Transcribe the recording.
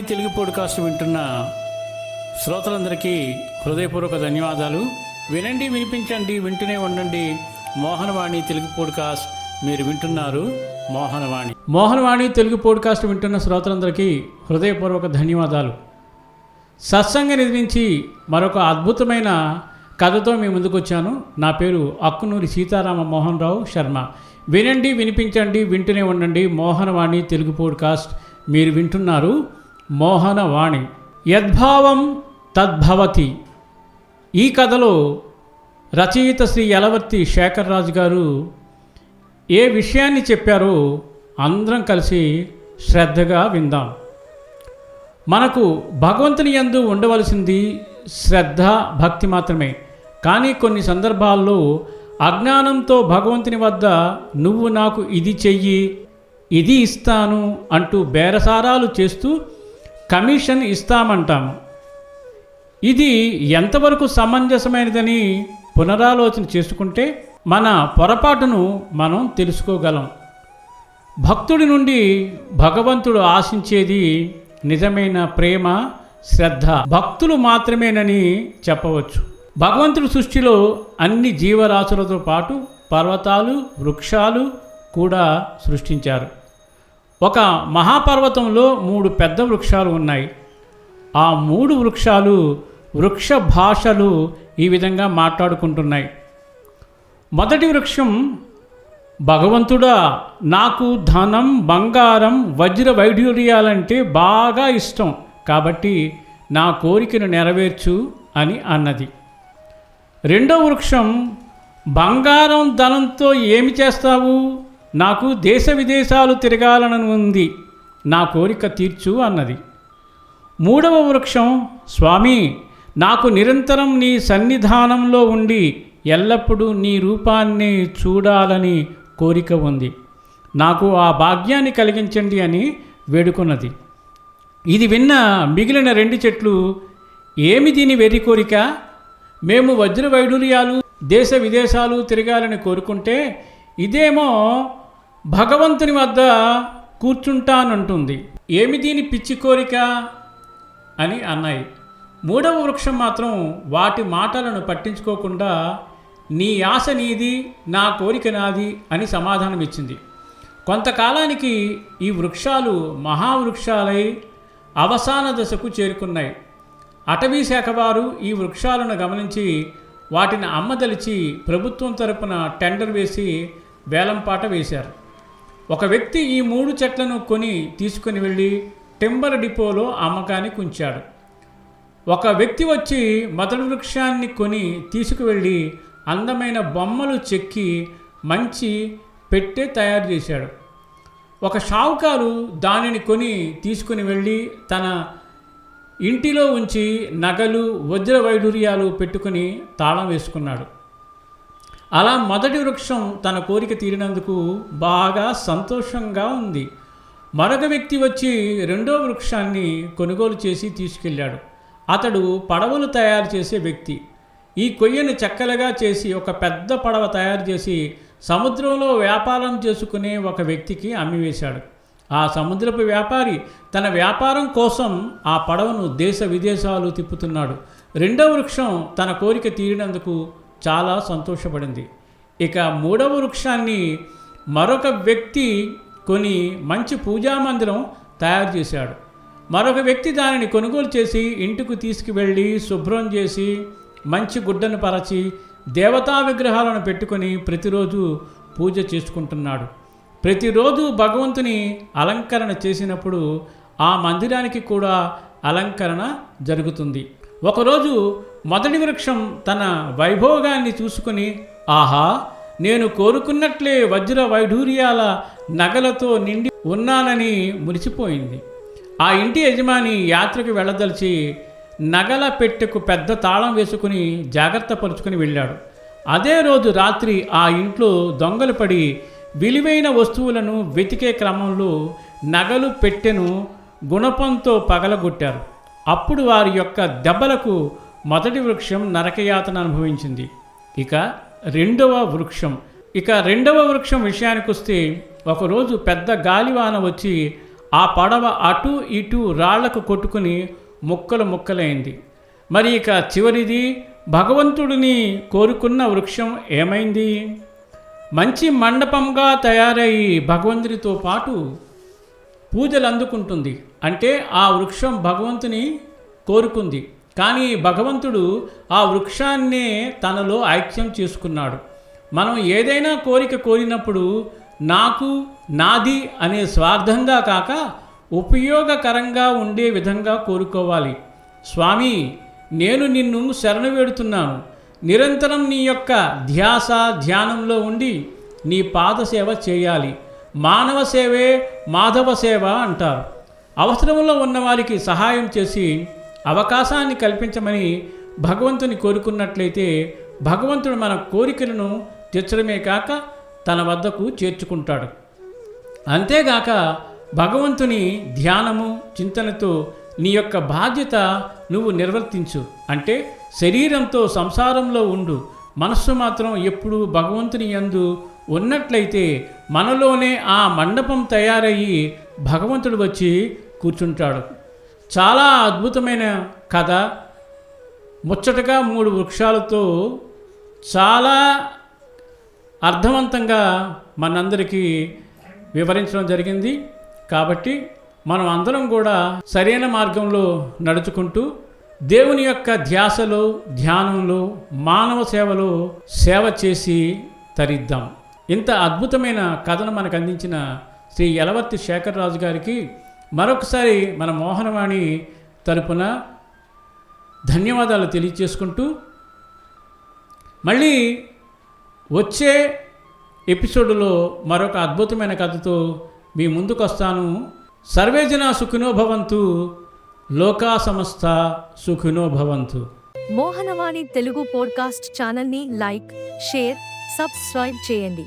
వాణి Telugu podcast వింటున్న శ్రోతలందరికీ హృదయపూర్వక ధన్యవాదాలు. వినండి వినిపించండి వింటూనే ఉండండి. మోహనవాణి తెలుగు పోడ్కాస్ట్ మీరు వింటున్నారు. మోహనవాణి. మోహనవాణి తెలుగు పోడ్కాస్ట్ వింటున్న శ్రోతలందరికీ హృదయపూర్వక ధన్యవాదాలు. సత్సంగ నిధి నుంచి మరొక అద్భుతమైన కథతో మీ ముందుకు వచ్చాను నా పేరు అక్కునూరి సీతారామ మోహన్ రావు శర్మ. వినండి వినిపించండి వింటూనే ఉండండి. మోహనవాణి తెలుగు పోడ్కాస్ట్ మీరు వింటున్నారు. మోహనవాణి. యద్భావం తద్భవతి. ఈ కథలో రచయిత శ్రీ యలవర్తి శేఖర్రాజు గారు ఏ విషయాన్ని చెప్పారో అందరం కలిసి శ్రద్ధగా విందాం. మనకు భగవంతుని ఎందు ఉండవలసింది శ్రద్ధ భక్తి మాత్రమే. కానీ కొన్ని సందర్భాల్లో అజ్ఞానంతో భగవంతుని వద్ద నువ్వు నాకు ఇది చెయ్యి ఇది ఇస్తాను అంటూ బేరసారాలు చేస్తూ కమిషన్ ఇస్తామంటాము ఇది ఎంతవరకు సమంజసమైనదని పునరాలోచన చేసుకుంటే మన పొరపాటును మనం తెలుసుకోగలం. భక్తుడి నుండి భగవంతుడు ఆశించేది నిజమైన ప్రేమ శ్రద్ధ. భక్తులు మాత్రమేనని చెప్పవచ్చు. భగవంతుడి సృష్టిలో అన్ని జీవరాశులతో పాటు పర్వతాలు వృక్షాలు కూడా సృష్టించారు. ఒక మహాపర్వతంలో మూడు పెద్ద వృక్షాలు ఉన్నాయి. ఆ మూడు వృక్షాలు వృక్ష భాషలు ఈ విధంగా మాట్లాడుకుంటున్నాయి. మొదటి వృక్షం భగవంతుడా నాకు ధనం బంగారం వజ్ర వైఢూర్యాలంటే బాగా ఇష్టం. కాబట్టి నా కోరికను నెరవేర్చు అని అన్నది. రెండో వృక్షం బంగారం ధనంతో ఏమి చేస్తావు? నాకు దేశ విదేశాలు తిరగాలని ఉంది నా కోరిక తీర్చు అన్నది. మూడవ వృక్షం స్వామి నాకు నిరంతరం నీ సన్నిధానంలో ఉండి ఎల్లప్పుడూ నీ రూపాన్ని చూడాలని కోరిక ఉంది. నాకు ఆ భాగ్యాన్ని కలిగించండి అని వేడుకున్నది. ఇది విన్న మిగిలిన రెండు చెట్లు ఏమి దీని వెర్రి కోరిక? మేము వజ్ర వైడూర్యాలు దేశ విదేశాలు తిరగాలని కోరుకుంటే ఇదేమో భగవంతుని వద్ద కూర్చుంటానంటుంది. ఏమి దీని పిచ్చి కోరిక? అని అన్నాయి మూడవ వృక్షం మాత్రం వాటి మాటలను పట్టించుకోకుండా నీ ఆశ నీది నా కోరిక నాది అని సమాధానం ఇచ్చింది కొంతకాలానికి ఈ వృక్షాలు మహావృక్షాలై అవసాన దశకు చేరుకున్నాయి. అటవీ శాఖ వారు ఈ వృక్షాలను గమనించి వాటిని అమ్మదలిచి ప్రభుత్వం తరపున టెండర్ వేసి వేలంపాట వేశారు. ఒక వ్యక్తి ఈ మూడు చెట్లను కొని తీసుకుని వెళ్ళి టింబర్ డిపోలో అమ్మకానికి ఉంచాడు ఒక వ్యక్తి వచ్చి మొదటి వృక్షాన్ని కొని తీసుకువెళ్ళి అందమైన బొమ్మలు చెక్కి మంచి పెట్టె తయారు చేశాడు. ఒక షావుకారు దానిని కొని తీసుకుని వెళ్ళి తన ఇంటిలో ఉంచి నగలు వజ్ర వైడూర్యాలు పెట్టుకుని తాళం వేసుకున్నాడు. అలా మొదటి వృక్షం తన కోరిక తీరినందుకు బాగా సంతోషంగా ఉంది. మరొక వ్యక్తి వచ్చి రెండో వృక్షాన్ని కొనుగోలు చేసి తీసుకెళ్ళాడు. అతడు పడవలు తయారు చేసే వ్యక్తి. ఈ కొయ్యను చెక్కలుగా చేసి ఒక పెద్ద పడవ తయారు చేసి సముద్రంలో వ్యాపారం చేసుకునే ఒక వ్యక్తికి అమ్మివేశాడు. ఆ సముద్రపు వ్యాపారి తన వ్యాపారం కోసం ఆ పడవను దేశ విదేశాలు తిప్పుతున్నాడు. రెండో వృక్షం తన కోరిక తీరినందుకు చాలా సంతోషపడింది. ఇక మూడవ వృక్షాన్ని మరొక వ్యక్తి కొని మంచి పూజా మందిరం తయారు చేశాడు. మరొక వ్యక్తి దానిని కొనుగోలు చేసి ఇంటికి తీసుకువెళ్ళి శుభ్రం చేసి మంచి గుడ్డను పరచి దేవతా విగ్రహాలను పెట్టుకొని ప్రతిరోజు పూజ చేసుకుంటున్నాడు. ప్రతిరోజు భగవంతుని అలంకరణ చేసినప్పుడు ఆ మందిరానికి కూడా అలంకరణ జరుగుతుంది. ఒకరోజు మొదటి వృక్షం తన వైభోగాన్ని చూసుకుని ఆహా నేను కోరుకున్నట్లే వజ్ర వైఢూర్యాల నగలతో నిండి ఉన్నానని మురిసిపోయింది. ఆ ఇంటి యజమాని యాత్రకు వెళ్ళదలిచి నగల పెట్టెకు పెద్ద తాళం వేసుకుని జాగ్రత్త పరుచుకుని వెళ్ళాడు. అదే రోజు రాత్రి ఆ ఇంట్లో దొంగలు పడి విలువైన వస్తువులను వెతికే క్రమంలో నగలు పెట్టెను గుణపంతో పగలగొట్టారు. అప్పుడు వారి యొక్క దెబ్బలకు మొదటి వృక్షం నరకయాతన అనుభవించింది. ఇక రెండవ వృక్షం. ఇక రెండవ వృక్షం విషయానికి వస్తే ఒకరోజు పెద్ద గాలివాన వచ్చి ఆ పడవ అటు ఇటు రాళ్ళకు కొట్టుకుని ముక్కలు ముక్కలైంది. మరి ఇక చివరిది భగవంతుడిని కోరుకున్న వృక్షం ఏమైంది? మంచి మండపంగా తయారయ్యి భగవంతుడితో పాటు పూజలు అందుకుంటుంది. అంటే ఆ వృక్షం భగవంతుని కోరుకుంది. కానీ భగవంతుడు ఆ వృక్షాన్నే తనలో ఐక్యం చేసుకున్నాడు. మనం ఏదైనా కోరిక కోరినప్పుడు నాకు నాది అనే స్వార్థంగా కాక ఉపయోగకరంగా ఉండే విధంగా కోరుకోవాలి. స్వామి నేను నిన్ను శరణు వేడుతున్నాను. నిరంతరం నీ యొక్క ధ్యాస ధ్యానంలో ఉండి నీ పాదసేవ చేయాలి. మానవ సేవే మాధవ సేవ అంటారు. అవసరంలో ఉన్నవారికి సహాయం చేసి అవకాశాన్ని కల్పించమని భగవంతుని కోరుకున్నట్లయితే భగవంతుడు మన కోరికలను తీర్చడమే కాక తన వద్దకు చేర్చుకుంటాడు. అంతేగాక భగవంతుని ధ్యానము చింతనతో నీ యొక్క బాధ్యత నువ్వు నిర్వర్తించు. అంటే శరీరంతో సంసారంలో ఉండు. మనస్సు మాత్రం ఎప్పుడూ భగవంతుని యందు ఉన్నట్లయితే మనలోనే ఆ మండపం తయారయ్యి భగవంతుడు వచ్చి కూర్చుంటాడు. చాలా అద్భుతమైన కథ. ముచ్చటగా మూడు వృక్షాలతో చాలా అర్థవంతంగా మనందరికీ వివరించడం జరిగింది. కాబట్టి మనం అందరం కూడా సరైన మార్గంలో నడుచుకుంటూ దేవుని యొక్క ధ్యాసలో ధ్యానంలో మానవ సేవలో సేవ చేసి తరిద్దాం. ఇంత అద్భుతమైన కథను మనకు అందించిన శ్రీ యలవర్తి శేఖరరాజు గారికి మరొకసారి మన మోహనవాణి తరపున ధన్యవాదాలు తెలియచేసుకుంటూ మళ్ళీ వచ్చే ఎపిసోడ్లో మరొక అద్భుతమైన కథతో మీ ముందుకు వస్తాను సర్వేజన సుఖినో భవంతు లోకా సమస్త సుఖినో భవంతు. మోహనవాణి తెలుగు పోడ్కాస్ట్ ఛానల్ని లైక్ షేర్ సబ్స్క్రైబ్ చేయండి.